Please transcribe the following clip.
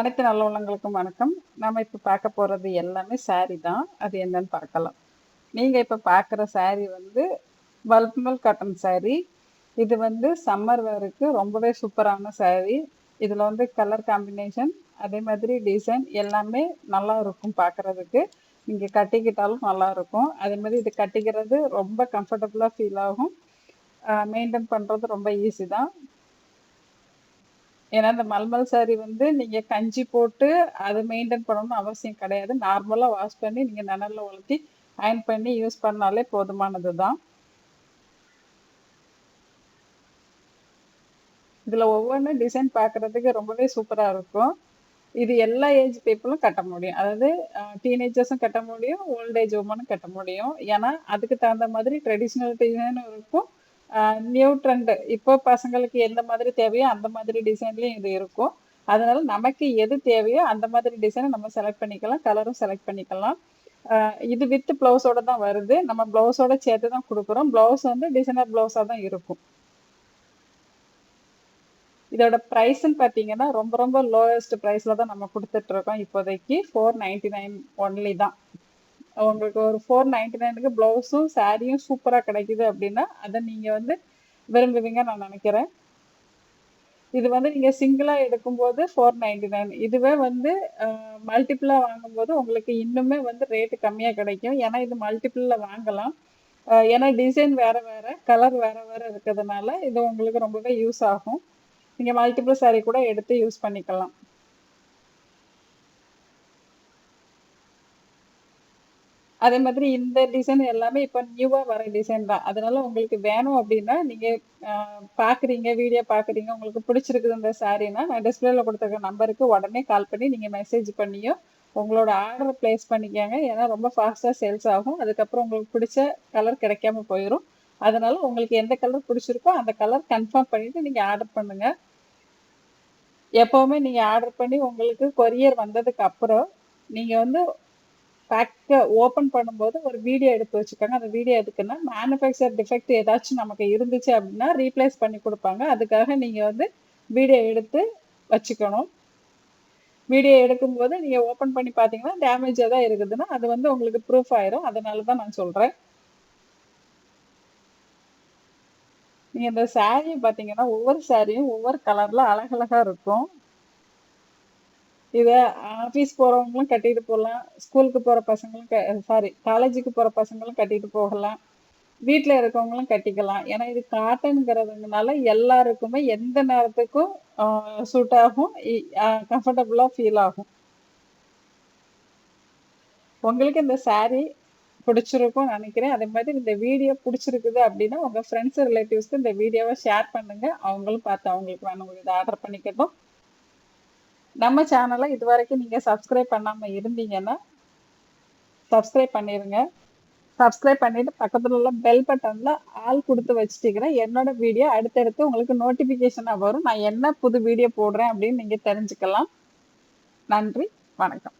அனைத்து நல்ல உள்ளங்களுக்கும் வணக்கம். நம்ம இப்போ பார்க்க போகிறது எல்லாமே saree தான். அது என்னன்னு பார்க்கலாம். நீங்கள் இப்போ பார்க்குற saree வந்து வல்மல் காட்டன் saree. இது வந்து சம்மர் வேருக்கு ரொம்பவே சூப்பரான saree. இதில் வந்து கலர் காம்பினேஷன் அதே மாதிரி டிசைன் எல்லாமே நல்லா இருக்கும் பார்க்குறதுக்கு. நீங்கள் கட்டிக்கிட்டாலும் நல்லா இருக்கும். அதே மாதிரி இது கட்டிக்கிறது ரொம்ப கம்ஃபர்டபுளாக ஃபீல் ஆகும். மெயின்டைன் பண்ணுறது ரொம்ப ஈஸி தான். ஏன்னா இந்த மல்மல் சாரி வந்து நீங்க கஞ்சி போட்டு அதை மெயின்டைன் பண்ணணும்னு அவசியம் கிடையாது. நார்மலா வாஷ் பண்ணி நீங்க நனல்ல உலர்த்தி அயன் பண்ணி யூஸ் பண்ணாலே போதுமானது தான் இதுல ஒவ்வொன்றும் டிசைன் பார்க்கிறதுக்கு ரொம்பவே சூப்பரா இருக்கும். இது எல்லா ஏஜ் பீப்புளும் கட்ட முடியும். அதாவது டீனேஜர்ஸும் கட்ட முடியும் ஓல்ட் ஏஜ் உமனும் கட்ட முடியும். ஏன்னா அதுக்கு தகுந்த மாதிரி ட்ரெடிஷ்னல் டிசைனும் இருக்கும். நியூ ட்ரெண்டு இப்போ பசங்களுக்கு எந்த மாதிரி தேவையோ அந்த மாதிரி டிசைன்லேயும் இது இருக்கும். அதனால நமக்கு எது தேவையோ அந்த மாதிரி டிசைனை நம்ம செலக்ட் பண்ணிக்கலாம். கலரும் செலக்ட் பண்ணிக்கலாம். இது வித் ப்ளவுஸோட தான் வருது. நம்ம ப்ளவுஸோட சேர்த்து தான் கொடுக்குறோம். ப்ளவுஸ் வந்து டிசைனர் ப்ளவுஸாக தான் இருக்கும். இதோட ப்ரைஸ்ன்னு பார்த்தீங்கன்னா ரொம்ப ரொம்ப லோயஸ்ட் ப்ரைஸில் தான் நம்ம கொடுத்துட்ருக்கோம் இப்போதைக்கு. ஃபோர் நைன்டி நைன் ஒன்லி தான். உங்களுக்கு ஒரு ஃபோர் நைன்டி நைனுக்கு ப்ளவுஸும் சாரியும் சூப்பராக கிடைக்குது அப்படின்னா அதை நீங்கள் வந்து விரும்புவீங்க நான் நினைக்கிறேன். இது வந்து நீங்கள் சிங்கிளாக எடுக்கும்போது ஃபோர் நைன்டி நைன் இதுவே வந்து மல்டிப்புளாக வாங்கும்போது உங்களுக்கு இன்னுமே வந்து ரேட்டு கம்மியாக கிடைக்கும். ஏன்னா இது மல்டிப்புளில் வாங்கலாம். ஏன்னா டிசைன் வேறு வேறு கலர் வேறு வேறு இருக்கிறதுனால இது உங்களுக்கு ரொம்பவே யூஸ் ஆகும். நீங்கள் மல்டிபிள் சாரீ கூட எடுத்து யூஸ் பண்ணிக்கலாம். அதே மாதிரி இந்த டிசைன் எல்லாமே இப்போ நியூவாக வர டிசைன் தான். அதனால உங்களுக்கு வேணும் அப்படின்னா நீங்கள் பார்க்குறீங்க வீடியோ பார்க்குறீங்க உங்களுக்கு பிடிச்சிருக்குது இந்த சாரீனா நான் டிஸ்பிளேல கொடுத்துருக்க நம்பருக்கு உடனே கால் பண்ணி நீங்கள் மெசேஜ் பண்ணியும் உங்களோட ஆர்டர் பிளேஸ் பண்ணிக்கோங்க. ஏன்னா ரொம்ப ஃபாஸ்ட்டாக சேல்ஸ் ஆகும். அதுக்கப்புறம் உங்களுக்கு பிடிச்ச கலர் கிடைக்காம போயிடும் அதனால உங்களுக்கு எந்த கலர் பிடிச்சிருக்கோ அந்த கலர் கன்ஃபார்ம் பண்ணிட்டு நீங்கள் ஆர்டர் பண்ணுங்க. எப்போவுமே நீங்கள் ஆர்டர் பண்ணி உங்களுக்கு கொரியர் வந்ததுக்கு அப்புறம் நீங்கள் வந்து பேக்கை ஓப்பன் பண்ணும்போது ஒரு வீடியோ எடுத்து வச்சுக்கோங்க. அந்த வீடியோ எதுக்குன்னா மேனுஃபேக்சர் டிஃபெக்ட் ஏதாச்சும் நமக்கு இருந்துச்சு அப்படின்னா ரீப்ளேஸ் பண்ணி கொடுப்பாங்க. அதுக்காக நீங்கள் வந்து வீடியோ எடுத்து வச்சுக்கணும். வீடியோ எடுக்கும்போது நீங்கள் ஓப்பன் பண்ணி பார்த்தீங்கன்னா டேமேஜாக தான் இருக்குதுன்னா அது வந்து உங்களுக்கு ப்ரூஃப் ஆயிரும். அதனால தான் நான் சொல்கிறேன் நீங்கள் இந்த சாரியை பார்த்தீங்கன்னா ஒவ்வொரு சாரியும் ஒவ்வொரு கலரில் அழகழகாக இருக்கும். இதை ஆஃபீஸ் போகிறவங்களும் கட்டிட்டு போகலாம் ஸ்கூலுக்கு போகிற பசங்களும் சாரி காலேஜுக்கு போகிற பசங்களும் கட்டிட்டு போகலாம். வீட்டில் இருக்கவங்களும் கட்டிக்கலாம். ஏன்னா இது காட்டனுங்கிறதுனால எல்லாருக்குமே எந்த நேரத்துக்கும் சூட் ஆகும். கம்ஃபர்டபுளாக ஃபீல் ஆகும். உங்களுக்கு இந்த saree பிடிச்சிருக்கும் நினைக்கிறேன். அதே மாதிரி இந்த வீடியோ பிடிச்சிருக்குது அப்படின்னா உங்கள் ஃப்ரெண்ட்ஸ் ரிலேட்டிவ்ஸ்க்கு இந்த வீடியோவை ஷேர் பண்ணுங்க. அவங்களும் பார்த்து அவங்களுக்கு வேணும் இதை ஆர்டர் பண்ணிக்கட்டும். நம்ம சேனலை இது வரைக்கும் நீங்கள் சப்ஸ்கிரைப் பண்ணாமல் இருந்தீங்கன்னா சப்ஸ்கிரைப் பண்ணிடுங்க சப்ஸ்கிரைப் பண்ணிட்டு பக்கத்தில் உள்ள பெல் பட்டனில் ஆள் கொடுத்து வச்சுட்டீங்கன்னா என்னோட வீடியோ அடுத்தடுத்து உங்களுக்கு நோட்டிஃபிகேஷனாக வரும். நான் என்ன புது வீடியோ போடுறேன் அப்படின்னு நீங்கள் தெரிஞ்சுக்கலாம். நன்றி வணக்கம்.